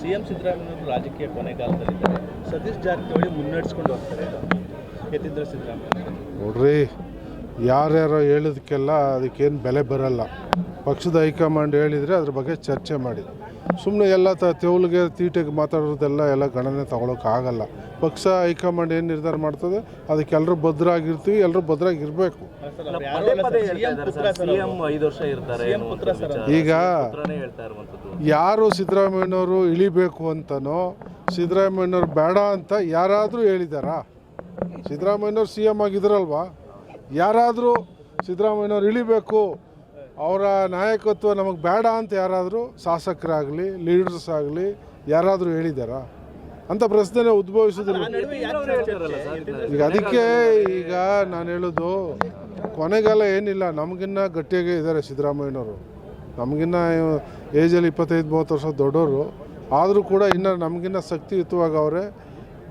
CM ಸಿದ್ದರಾಮಯ್ಯವರು ರಾಜಕೀಯ ಕೊನೆಗಾಲದಲ್ಲಿದ್ದಾರೆ. ಸತೀಶ್ ಜಾರಕಿಹೊಳಿ ಮುನ್ನಡೆಸ್ಕೊಂಡು ಹೋಗ್ತಾರೆ. ಎತ್ತಿದ್ರೆ ಸಿದ್ದರಾಮಯ್ಯ. ನೋಡ್ರಿ, ಯಾರ್ಯಾರೋ ಹೇಳಿದಕ್ಕೆಲ್ಲ ಅದಕ್ಕೇನು ಬೆಲೆ ಬರಲ್ಲ. ಪಕ್ಷದ ಹೈಕಮಾಂಡ್ ಹೇಳಿದರೆ ಅದ್ರ ಬಗ್ಗೆ ಚರ್ಚೆ ಮಾಡಿ ಸುಮ್ಮನೆ ಎಲ್ಲ ತ ತೆವಲಿಗೆ ತೀಟೆಗೆ ಮಾತಾಡೋದೆಲ್ಲ ಎಲ್ಲ ಗಣನೆ ತಗೊಳಕ್ಕಾಗಲ್ಲ ಪಕ್ಷ ಹೈಕಮಾಂಡ್ ಏನು ನಿರ್ಧಾರ ಮಾಡ್ತದೆ? ಅದಕ್ಕೆ ಎಲ್ಲರೂ ಭದ್ರಾಗಿರ್ತೀವಿ ಎಲ್ಲರೂ ಭದ್ರಾಗಿರಬೇಕು. ಈಗ ಯಾರು ಸಿದ್ದರಾಮಯ್ಯನವರು ಇಳಿಬೇಕು ಅಂತನೋ ಸಿದ್ದರಾಮಯ್ಯನವ್ರು ಬೇಡ ಅಂತ ಯಾರಾದರೂ ಹೇಳಿದಾರಾ? ಸಿದ್ದರಾಮಯ್ಯನವ್ರು ಸಿ ಎಂ ಆಗಿದ್ರಲ್ವಾ? ಯಾರಾದರೂ ಸಿದ್ದರಾಮಯ್ಯನವ್ರು ಇಳಿಬೇಕು ಅವರ ನಾಯಕತ್ವ ನಮಗೆ ಬೇಡ ಅಂತ ಯಾರಾದರೂ ಶಾಸಕರಾಗಲಿ ಲೀಡರ್ಸ್ ಆಗಲಿ ಯಾರಾದರೂ ಹೇಳಿದ್ದಾರಾ ಅಂತ ಪ್ರಶ್ನೆ ಉದ್ಭವಿಸೋದಿಲ್ಲ ಚರ್ಚೆ? ಈಗ ಅದಕ್ಕೆ ಈಗ ನಾನು ಹೇಳೋದು ಕೊನೆಗಾಲ ಏನಿಲ್ಲ ನಮಗಿನ್ನ ಗಟ್ಟಿಯಾಗೇ ಇದ್ದಾರೆ ಸಿದ್ದರಾಮಯ್ಯನವರು. ನಮಗಿನ್ನ ಏಜಲ್ಲಿ ಇಪ್ಪತ್ತೈದು ಮೂವತ್ತು ವರ್ಷ ದೊಡ್ಡವರು ಆದರೂ ಕೂಡ ಇನ್ನು ನಮಗಿನ್ನ ಶಕ್ತಿಯುತವಾಗಿ ಅವರೇ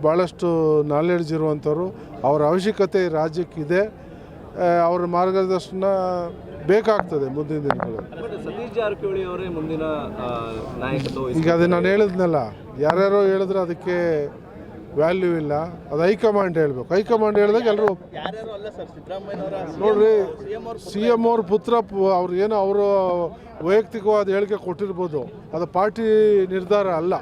ಭಾಳಷ್ಟು ನಾಲೆಡ್ಜ್ ಇರುವಂಥವ್ರು. ಅವರ ಅವಶ್ಯಕತೆ ರಾಜ್ಯಕ್ಕಿದೆ. ಅವ್ರ ಮಾರ್ಗದರ್ಶನ ಬೇಕಾಗ್ತದೆ ಮುಂದಿನ ದಿನಗಳಲ್ಲಿ. ಬಟ್ ಸತೀಶ್ ಜಾರಕಿಹೊಳಿ ಅವರೇ ಮುಂದಿನ ನಾಯಕತ್ವ ಈಗ ಅದು ನಾನು ಹೇಳಿದ್ನಲ್ಲ ಯಾರ್ಯಾರೋ ಹೇಳಿದ್ರೆ ಅದಕ್ಕೆ ವ್ಯಾಲ್ಯೂ ಇಲ್ಲ. ಅದು ಹೈಕಮಾಂಡ್ ಹೇಳ್ಬೇಕು. ಹೈಕಮಾಂಡ್ ಹೇಳಿದಾಗ ಎಲ್ಲರೂ ನೋಡ್ರಿ ಸಿಎಂ ಅವ್ರ ಸಿ ಎಂ ಅವ್ರ ಪುತ್ರ ಪ- ಅವ್ರು ಏನೋ ಅವರು ವೈಯಕ್ತಿಕವಾದ ಹೇಳಿಕೆ ಕೊಟ್ಟಿರ್ಬೋದು. ಅದು ಪಾರ್ಟಿ ನಿರ್ಧಾರ ಅಲ್ಲ.